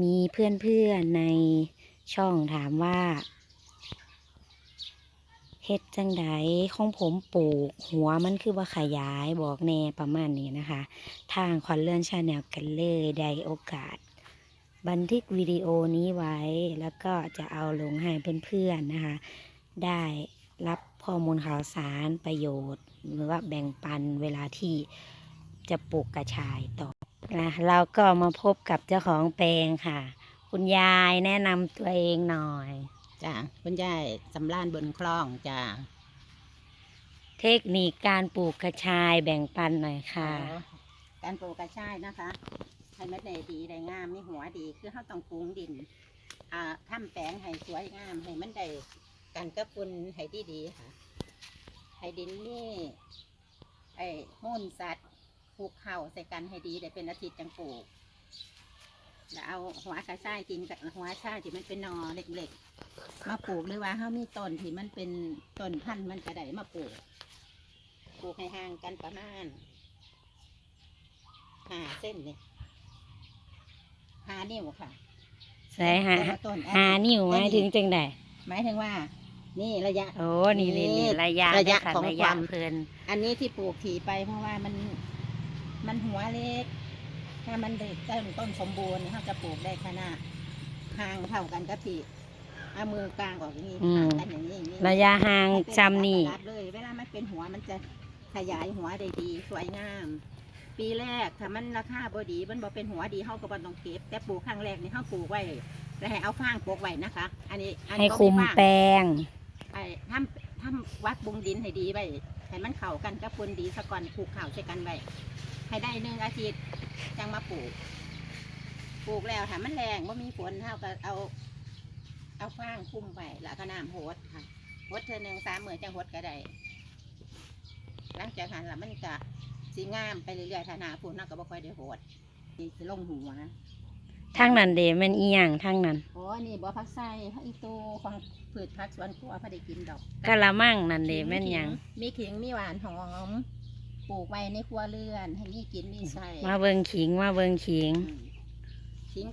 มีเพื่อนๆในช่องถามว่าเฮ็ดจังใดของผมปลูก หัวมันคือว่าขยายบอกแน่ประมาณนี้นะคะ ทางควันเลื่อนชาแนลกันเลยได้โอกาส บันทึกวิดีโอนี้ไว้ แล้วก็จะเอาลงให้เพื่อนๆนะคะ ได้รับข้อมูลข่าวสารประโยชน์ หรือว่าแบ่งปันเวลาที่จะปลูกกระชายต่อ นะเราก็มาพบกับเจ้าของแปลงค่ะ คุณยายแนะนำตัวเองหน่อยจ้ะคุณยายสำรานบนคลองจ้ะเทคนิคการปลูกกระชายแบ่งปันหน่อยค่ะอ๋อการปลูกกระชายนะคะให้เม็ดได้ดีได้งามมีหัวดีคือเขาต้องปรุงดิน อ่าทำแปลงให้สวยงามให้มันได้กันกับฝุ่นให้ดีดีๆค่ะให้ดินนี่ไอ้มูลสัตว์ ปลูกเข่าใส่กันให้ดีได้เป็นอาทิตย์จังปลูกแล้วเอาหัวกระชายกินกับหัวชายที่มันเป็นหนอเล็กๆ มาปลูกหรือว่าเขามีต้นที่มันเป็นต้นพันธุ์มันกระไดมาปลูก ปลูกให้ห่างกันประมาณห้าเส้นนี่ห้านิ้วค่ะใส่หาแต่ละต้นหานิ้วหมายถึงจังใดหมายถึงว่า นี่ระยะ โอ้นี่นี่นี่ระยะระยะเด้ค่ของระคยะวามเพลิน อันนี้ที่ปลูกถี่ไปเพราะว่ามัน มันหัวเล็ก ถ้ามันเด็กต้นต้นสมบูรณ์เขาจะปลูกได้ขนาดห่างเท่ากันกับที่เอามือกลางออกอย่างนี้ห่างกันอย่างนี้อย่างนี้ระยะห่างจำนี่รัดเลยเวลามันเป็นหัวมันจะขยายหัวได้ดีสวยงาม ปีแรกถ้ามันราคาบ่ดีมันบ่เป็นหัวดีเฮาก็บ่ต้องเก็บ แต่ปลูกครั้งแรกนี่เฮาปลูกไว้แล้วให้เอาฟางปลูกไว้นะคะ อันนี้อันให้นี้คุมบ่ฟาง แปลง ไอ้ทำทำวัดบุงดินให้ดีไว้ให้มันเข้ากันกับฝุ่นดีสะก่อนปลูกข้าวใส่กันไว้ ให้ได้หนึ่งอาทิตย์จังมาปลูก ปลูกแล้วถ้ามันแรงว่ามีฝนเฮาก็เอา เอาฟางคลุมไว้แล้วก็น้ำโหดค่ะโหดเธอหนึ่งสามหมื่นจังโหดก็ได้หลังจากนั้นแล้วมันก็สีงามไปเรื่อยๆถ้าหนาฝนเราก็บ่ค่อยได้โหดนี่สิลงหัวทางนั้นเดแมันอีหยังทางนั้นโอ้นี่บ่พักไส้พักอีตูฟังพืชพักสวนครัวพอได้กินดอกกะละมังนั่นเดแม่นหยัง มีขิงมีหวานหอมป ลูกไว้ในครัวเรือน ให้มีกินมีใส่มาเบิงขิงมาเบิงขิง อืมขิง